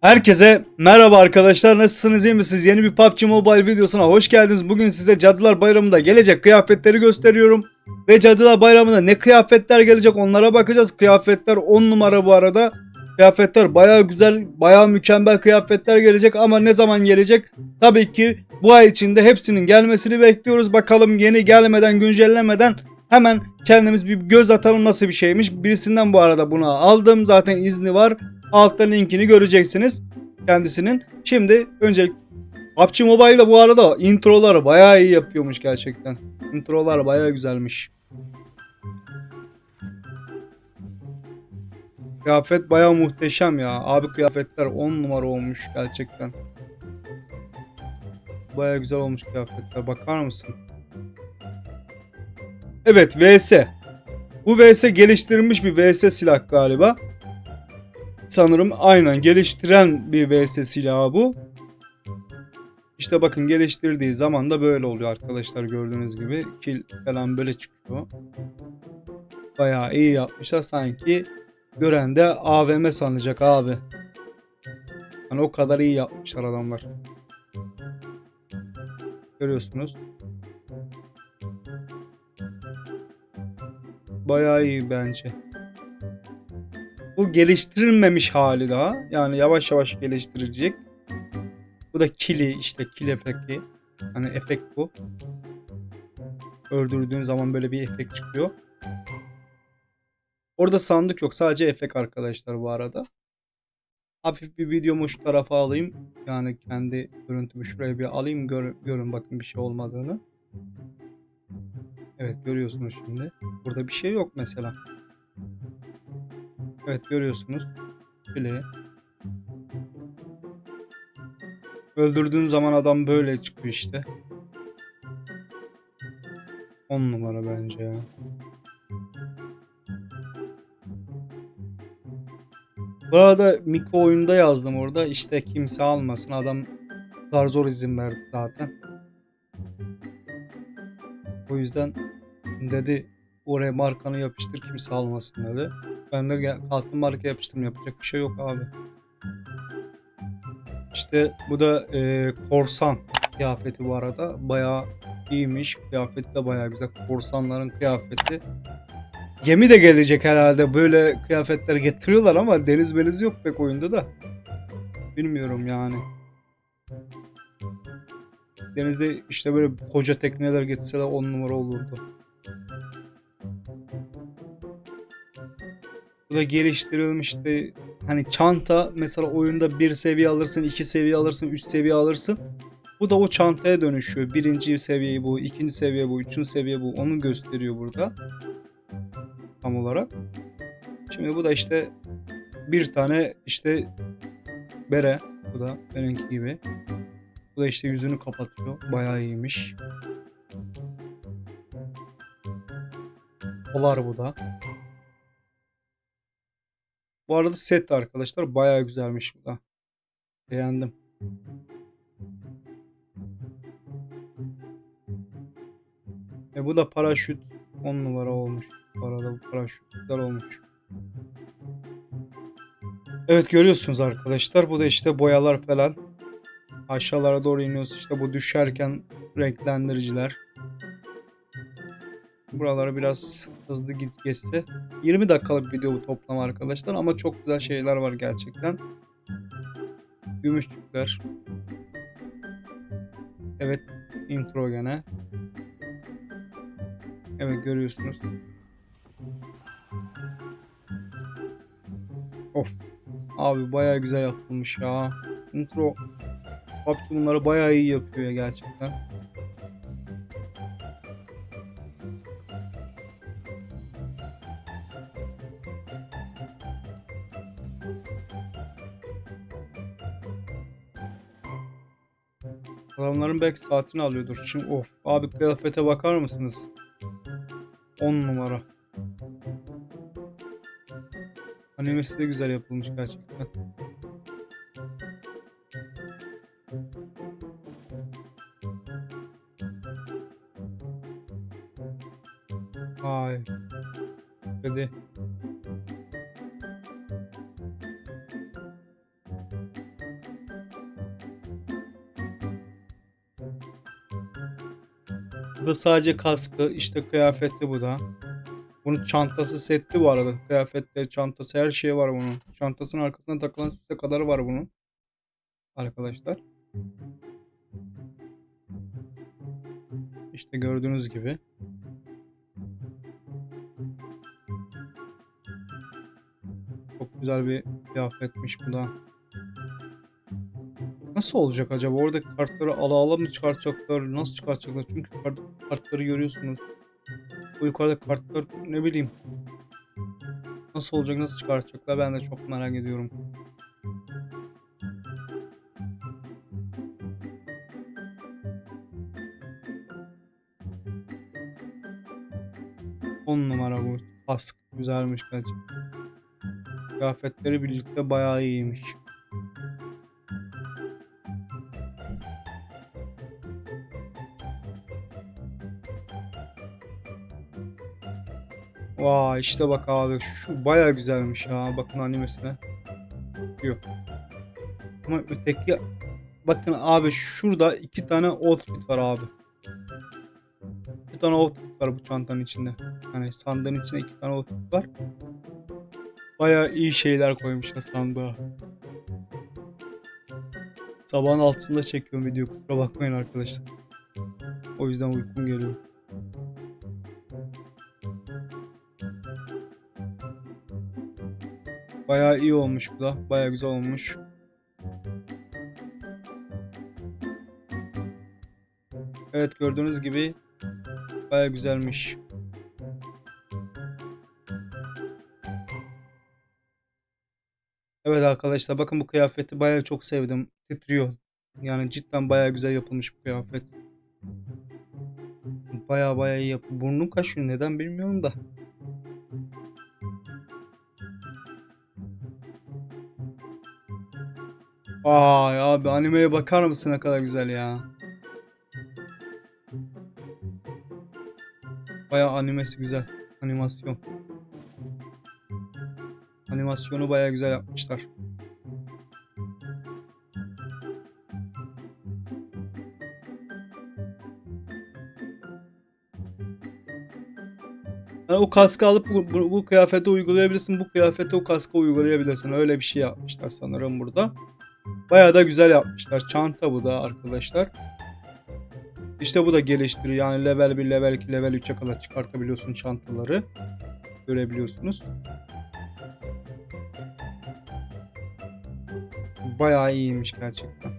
Herkese merhaba arkadaşlar nasılsınız iyi misiniz? Yeni bir PUBG Mobile videosuna hoş geldiniz. Bugün size Cadılar Bayramı'nda gelecek kıyafetleri gösteriyorum. Ve Cadılar Bayramı'nda ne kıyafetler gelecek onlara bakacağız. Kıyafetler 10 numara bu arada. Kıyafetler baya güzel, baya mükemmel kıyafetler gelecek ama ne zaman gelecek? Tabii ki bu ay içinde hepsinin gelmesini bekliyoruz. Bakalım yeni gelmeden, güncellemeden hemen kendimiz bir göz atalım nasıl bir şeymiş. Birisinden bu arada bunu aldım. Zaten izni var. Altta linkini göreceksiniz kendisinin. Şimdi öncelik PUBG Mobile'da bu arada introları bayağı iyi yapıyormuş gerçekten. Introlar bayağı güzelmiş. Kıyafet bayağı muhteşem ya. Abi kıyafetler 10 numara olmuş gerçekten. Bayağı güzel olmuş kıyafetler. Bakar mısın? Evet VS. Bu VS geliştirilmiş bir VS silah galiba. Sanırım aynen geliştiren bir VS silahı bu. İşte bakın geliştirdiği zaman da böyle oluyor arkadaşlar gördüğünüz gibi. Kill falan böyle çıkıyor. Bayağı iyi yapmışlar sanki gören de AVM sanacak abi. Hani o kadar iyi yapmışlar adamlar. Görüyorsunuz. Bayağı iyi bence. Bu geliştirilmemiş hali daha. Yani yavaş yavaş geliştirilecek. Bu da kili işte kill efekti. Hani efekt bu. Öldürdüğün zaman böyle bir efekt çıkıyor. Orada sandık yok. Sadece efekt arkadaşlar bu arada. Hafif bir videomu şu tarafa alayım. Yani kendi görüntümü şuraya bir alayım. Gör, görün bakın bir şey olmadığını. Evet görüyorsunuz şimdi. Burada bir şey yok mesela. Evet görüyorsunuz. Bile. Öldürdüğün zaman adam böyle çıkıyor işte. 10 numara bence ya. Bu arada Miko oyunda yazdım orada. İşte kimse almasın. Adam zar zor izin verdi zaten. O yüzden dedi oraya markanı yapıştır kimse almasın dedi. Ben de kalktım marka yapıştırdım. Yapacak bir şey yok abi. İşte bu da e, korsan kıyafeti bu arada. Bayağı iyiymiş. Kıyafeti de bayağı güzel. Korsanların kıyafeti. Gemi de gelecek herhalde. Böyle kıyafetler getiriyorlar ama deniz meniz yok pek oyunda da. Bilmiyorum yani. Denizde işte böyle koca tekneler getirseler 10 numara olurdu. Bu da geliştirilmişti. Hani çanta mesela oyunda bir seviye alırsın, iki seviye alırsın, üç seviye alırsın. Bu da o çantaya dönüşüyor. Birinci seviye bu, ikinci seviye bu, üçüncü seviye bu. Onu gösteriyor burada. Tam olarak. Şimdi bu da işte bir tane işte bere. Bu da benimki gibi. Bu da işte yüzünü kapatıyor. Bayağı iyiymiş. Polar bu da. Bu arada set arkadaşlar bayağı güzelmiş bu da. Beğendim. E bu da paraşüt 10 numara olmuş. Bu arada bu paraşüt güzel olmuş. Evet görüyorsunuz arkadaşlar. Bu da işte boyalar falan. Aşağılara doğru iniyoruz. İşte bu düşerken renklendiriciler. Buraları biraz hızlı git geçse. 20 dakikalık video bu toplam arkadaşlar ama çok güzel şeyler var gerçekten. Gümüşçükler. Evet intro gene. Evet görüyorsunuz. Of. Abi bayağı güzel yapılmış ya. Intro PUBG bunları bayağı iyi yapıyor ya gerçekten. Adamların belki saatini alıyordur. Şimdi of abi kıyafete bakar mısınız? 10 numara. Animesi de güzel yapılmış gerçekten. Hadi. Bu da sadece kaskı, işte kıyafeti bu da. Bunun çantası setli bu arada. Kıyafetleri, çantası, her şey var bunun. Çantasının arkasına takılan süse kadar var bunun. Arkadaşlar. İşte gördüğünüz gibi. Güzel bir kıyafetmiş bu da. Nasıl olacak acaba? Orada kartları ala ala mı çıkartacaklar? Nasıl çıkartacaklar? Çünkü yukarıda kartları görüyorsunuz. Bu yukarıda kartlar ne bileyim. Nasıl olacak? Nasıl çıkartacaklar? Ben de çok merak ediyorum. On numara bu. Kask güzelmiş gerçekten. Kıyafetleri birlikte bayağı iyiymiş. Vay işte bak abi şu baya güzelmiş ya bakın animesine. Yok. Ama öteki bakın abi şurada iki tane outfit var abi. Bir tane outfit var bu çantanın içinde. Hani sandığın içinde iki tane outfit var. Baya iyi şeyler koymuşlar sandığa. Sabahın altısında çekiyorum video kusura bakmayın arkadaşlar. O yüzden uykum geliyor. Bayağı iyi olmuş bu da. Bayağı güzel olmuş. Evet gördüğünüz gibi bayağı güzelmiş. Evet arkadaşlar bakın bu kıyafeti bayağı çok sevdim. Titriyor. Yani cidden bayağı güzel yapılmış bu kıyafet. Bayağı bayağı iyi yap. Burnum kaşıyor neden bilmiyorum da. Ay abi animeye bakar mısın ne kadar güzel ya. Bayağı animesi güzel. Animasyon. Animasyonu bayağı güzel yapmışlar. Yani o kaskı alıp bu, bu, bu kıyafete uygulayabilirsin. Bu kıyafete o kaskı uygulayabilirsin. Öyle bir şey yapmışlar sanırım burada. Bayağı da güzel yapmışlar. Çanta bu da arkadaşlar. İşte bu da geliştiriyor. Yani level 1, level 2, level 3'e kadar çıkartabiliyorsun çantaları. Görebiliyorsunuz. Bayağı iyiymiş gerçekten.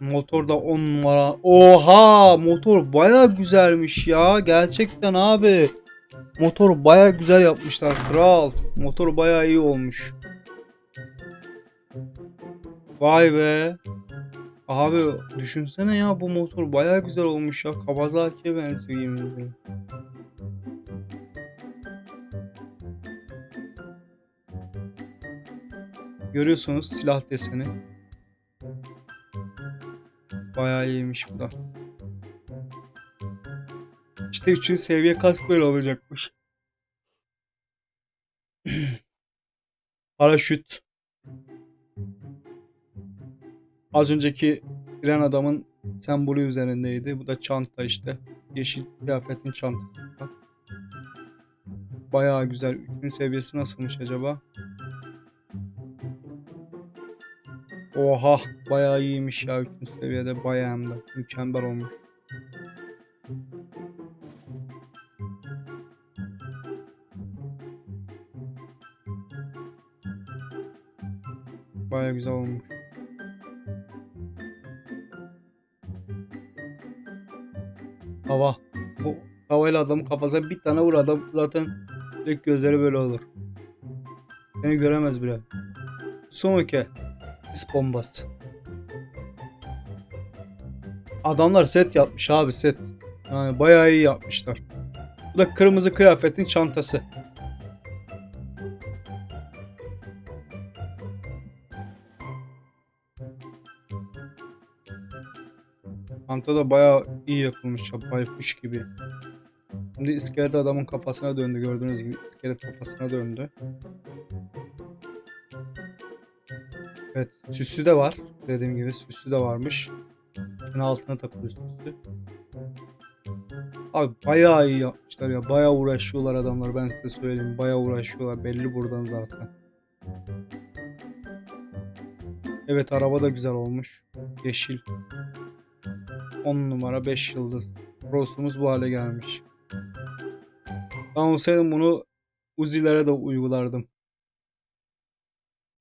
Motor da 10 numara. Oha! Motor bayağı güzelmiş ya. Gerçekten abi. Motor bayağı güzel yapmışlar kral. Motor bayağı iyi olmuş. Vay be. Abi düşünsene ya bu motor bayağı güzel olmuş ya. Kawasaki'ye benziyor yemin. Görüyorsunuz silah deseni. Bayağı iyiymiş bu da. İşte 3. seviye kask böyle olacakmış. Paraşüt. Az önceki tren adamın sembolü üzerindeydi. Bu da çanta işte. Yeşil kıyafetin çantası. Bayağı güzel. 3. seviyesi nasılmış acaba? Oha bayağı iyiymiş ya 3. seviyede bayağı hem de mükemmel olmuş. Bayağı güzel olmuş. Hava. Bu havayla adamın kafasına bir tane vur adam zaten direkt gözleri böyle olur. Seni göremez bile. Sonraki sis bombası. Adamlar set yapmış abi set. Yani bayağı iyi yapmışlar. Bu da kırmızı kıyafetin çantası. Çanta da bayağı iyi yapılmış ya. Baykuş gibi. Şimdi iskelet adamın kafasına döndü gördüğünüz gibi. iskelet kafasına döndü. Evet süsü de var. Dediğim gibi süslü de varmış. Şunun altına takılıyor süslü. Abi bayağı iyi yapmışlar ya. Bayağı uğraşıyorlar adamlar. Ben size söyleyeyim. Bayağı uğraşıyorlar. Belli buradan zaten. Evet araba da güzel olmuş. Yeşil. 10 numara 5 yıldız. Prosumuz bu hale gelmiş. Ben olsaydım bunu Uzi'lere de uygulardım.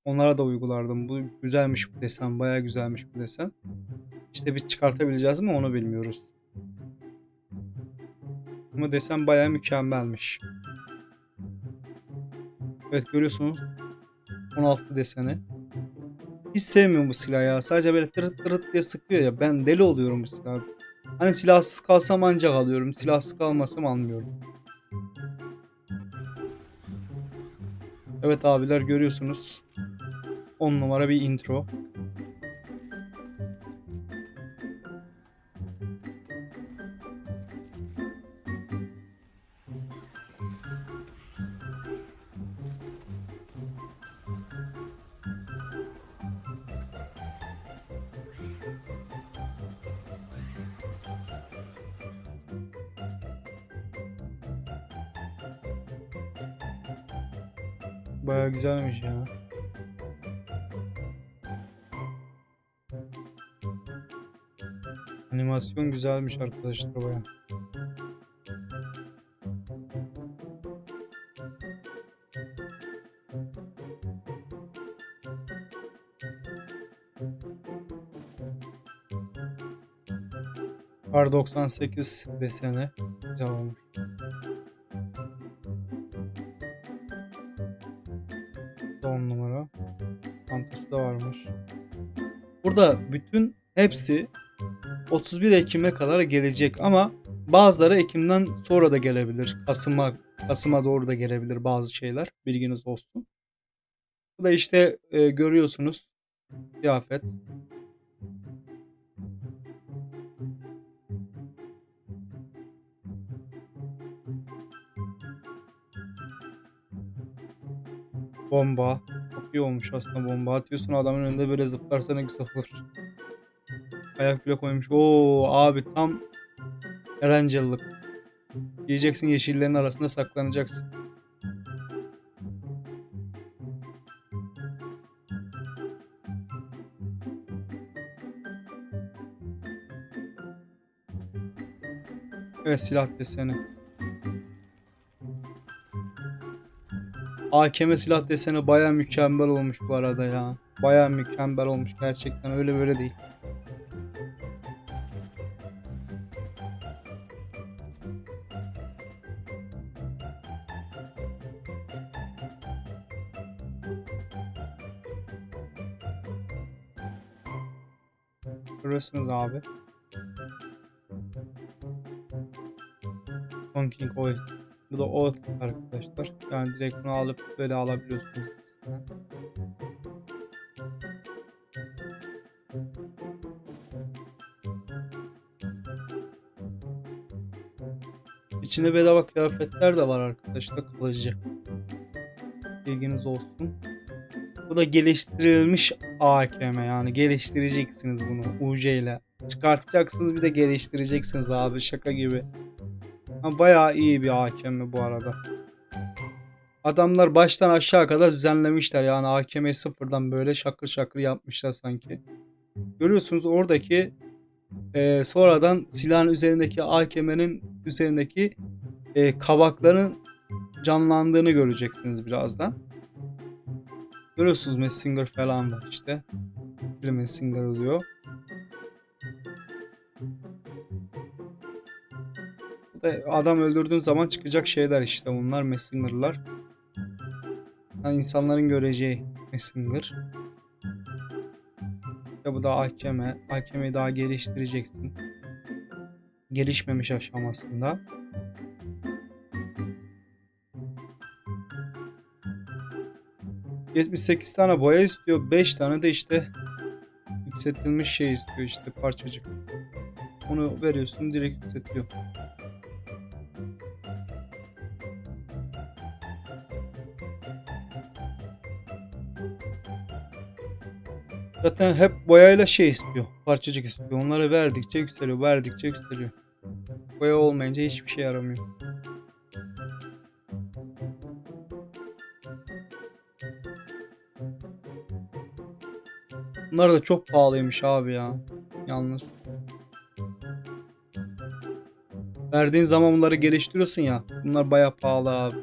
Onlara da uygulardım. Bu güzelmiş bu desen. Bayağı güzelmiş bu desen. İşte biz çıkartabileceğiz mi onu bilmiyoruz. Ama desen bayağı mükemmelmiş. Evet görüyorsunuz. 16 deseni. Hiç sevmiyorum bu silahı ya. Sadece böyle tırıt tırıt diye sıkıyor ya. Ben deli oluyorum bu silah. Hani silahsız kalsam ancak alıyorum. Silahsız kalmasam almıyorum. Evet abiler görüyorsunuz. 10 numara bir intro. Animasyon güzelmiş arkadaşlar baya. Kar 98 deseni güzel olmuş. 10 numara. Çantası da varmış. Burada bütün hepsi 31 Ekim'e kadar gelecek ama bazıları Ekim'den sonra da gelebilir. Kasım'a Kasım'a doğru da gelebilir bazı şeyler. Bilginiz olsun. Bu da işte e, görüyorsunuz kıyafet. Bomba. Çok olmuş aslında bomba. Atıyorsun adamın önünde böyle zıplarsa ne güzel olur. Ayak bile koymuş. Oo abi tam Erangel'lık. Yiyeceksin yeşillerin arasında saklanacaksın. Evet silah deseni. AKM silah deseni baya mükemmel olmuş bu arada ya. Baya mükemmel olmuş gerçekten öyle böyle değil. Görüyorsunuz abi. Honking Oil. Bu da oil arkadaşlar. Yani direkt bunu alıp böyle alabiliyorsunuz. İçinde bedava kıyafetler de var arkadaşlar kalıcı. Bilginiz olsun. Bu da geliştirilmiş AKM yani geliştireceksiniz bunu UC ile. Çıkartacaksınız bir de geliştireceksiniz abi şaka gibi. Ha, bayağı iyi bir AKM bu arada. Adamlar baştan aşağı kadar düzenlemişler yani AKM'yi sıfırdan böyle şakır şakır yapmışlar sanki. Görüyorsunuz oradaki e, sonradan silahın üzerindeki AKM'nin üzerindeki e, kabakların canlandığını göreceksiniz birazdan. Görüyorsunuz Messenger falan var işte. Bir Messenger oluyor. Adam öldürdüğün zaman çıkacak şeyler işte bunlar Messenger'lar. Yani insanların göreceği Messenger. İşte bu da AKM. AKM'yi daha geliştireceksin. Gelişmemiş aşamasında. ...78 tane boya istiyor. 5 tane de işte... ...yükseltilmiş şey istiyor işte parçacık. Onu veriyorsun direkt yükseltiyor. Zaten hep boyayla şey istiyor. Parçacık istiyor. Onları verdikçe yükseliyor. Verdikçe yükseliyor. Boya olmayınca hiçbir şey yaramıyor. Bunlar da çok pahalıymış abi ya. Yalnız. Verdiğin zaman bunları geliştiriyorsun ya. Bunlar baya pahalı abi.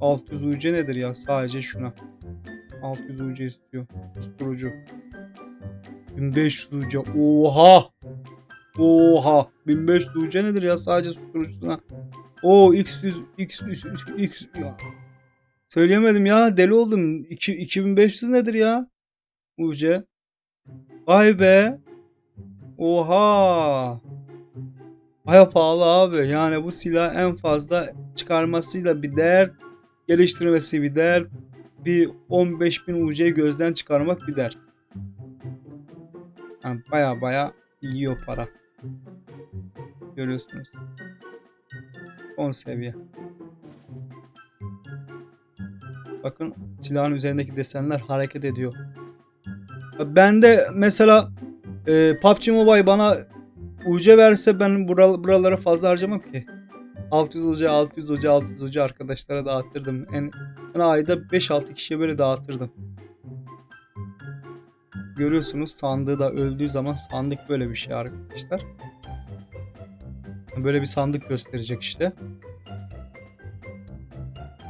600 UC nedir ya sadece şuna. 600 UC istiyor. Susturucu. 1500 UC. Oha! Oha! 1500 UC nedir ya sadece susturucusuna? O X100 X X, X ya. Söyleyemedim ya deli oldum. 2, 2500 nedir ya? UC. Vay be. Oha. Baya pahalı abi. Yani bu silah en fazla çıkarmasıyla bir değer, geliştirmesi bir değer, bir 15.000 UC'yi gözden çıkarmak bir dert. Yani baya baya yiyor para. Görüyorsunuz. 10 seviye. Bakın silahın üzerindeki desenler hareket ediyor. Ben de mesela e, PUBG Mobile bana UC verse ben bura- buralara fazla harcamam ki. 600 UC, 600 UC, 600 UC arkadaşlara dağıtırdım. En, en ayda 5-6 kişiye böyle dağıtırdım. Görüyorsunuz sandığı da öldüğü zaman sandık böyle bir şey arkadaşlar. Böyle bir sandık gösterecek işte.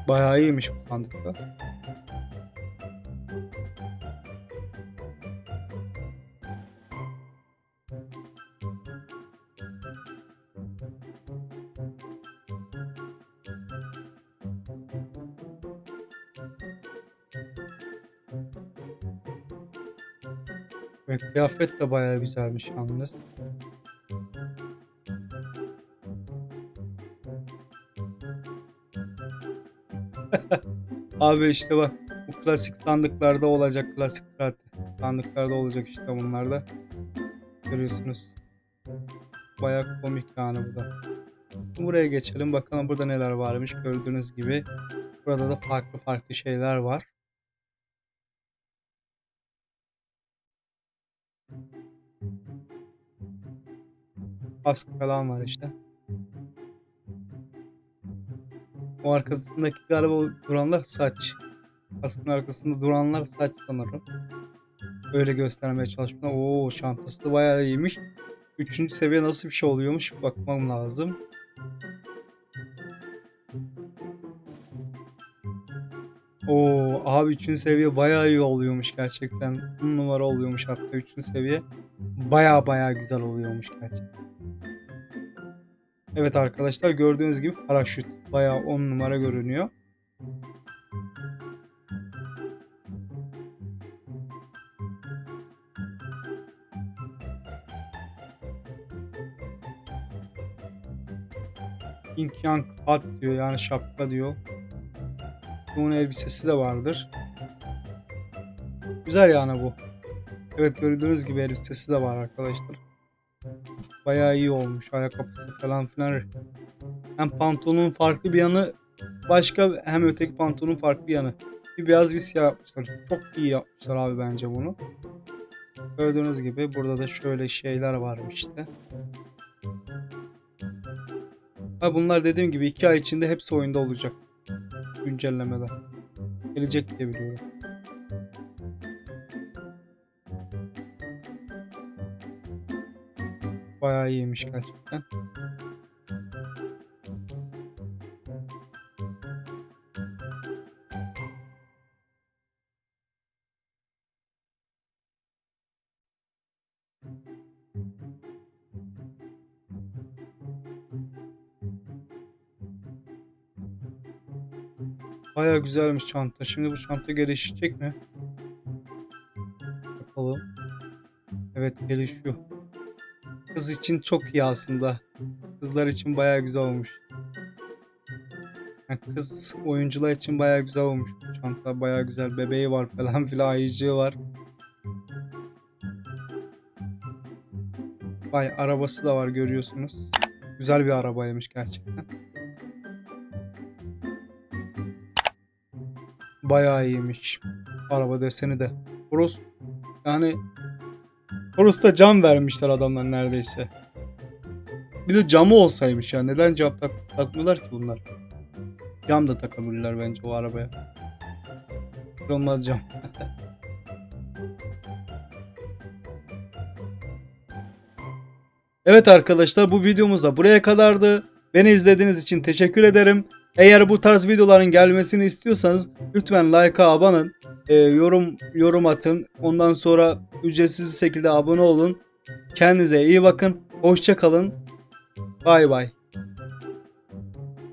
Bayağı iyiymiş bu sandık Ve kıyafet de bayağı güzelmiş yalnız. Abi işte bak bu klasik sandıklarda olacak klasik sandıklarda olacak işte bunlarda. Görüyorsunuz. Bayağı komik yani bu da. Buraya geçelim bakalım burada neler varmış gördüğünüz gibi. Burada da farklı farklı şeyler var. Kask falan var işte. O arkasındaki galiba duranlar saç. Kaskın arkasında duranlar saç sanırım. Öyle göstermeye çalışmışlar. Oo çantası da bayağı iyiymiş. Üçüncü seviye nasıl bir şey oluyormuş bakmam lazım. Oo abi 3. seviye bayağı iyi oluyormuş gerçekten. 10 numara oluyormuş hatta 3. seviye. Bayağı bayağı güzel oluyormuş gerçekten. Evet arkadaşlar gördüğünüz gibi paraşüt bayağı 10 numara görünüyor. King Yang hat diyor yani şapka diyor. Bunun elbisesi de vardır. Güzel yani bu. Evet gördüğünüz gibi elbisesi de var arkadaşlar. Bayağı iyi olmuş ayakkabısı falan filan. Hem pantolonun farklı bir yanı başka hem öteki pantolonun farklı bir yanı. Bir beyaz bir siyah yapmışlar. Çok iyi yapmışlar abi bence bunu. Gördüğünüz gibi burada da şöyle şeyler varmış işte. Ha bunlar dediğim gibi 2 ay içinde hepsi oyunda olacak. Güncellemeler. Gelecek diye biliyorum. Bayağı iyiymiş gerçekten. Bayağı güzelmiş çanta. Şimdi bu çanta gelişecek mi? Bakalım. Evet gelişiyor. Kız için çok iyi aslında. Kızlar için bayağı güzel olmuş. Yani kız oyuncular için bayağı güzel olmuş. Çanta bayağı güzel. Bebeği var falan filan ayıcığı var. Vay arabası da var görüyorsunuz. Güzel bir arabaymış gerçekten. Bayağı iyiymiş. Araba deseni de. Cross Yani Toros'ta cam vermişler adamlar neredeyse. Bir de camı olsaymış ya. Neden cam tak takmıyorlar ki bunlar? Cam da takabilirler bence o arabaya. Hiç Olmaz cam. Evet arkadaşlar bu videomuz da buraya kadardı. Beni izlediğiniz için teşekkür ederim. Eğer bu tarz videoların gelmesini istiyorsanız lütfen like'a olun. Ee, yorum yorum atın. Ondan sonra ücretsiz bir şekilde abone olun. Kendinize iyi bakın. Hoşça kalın. Bay bay.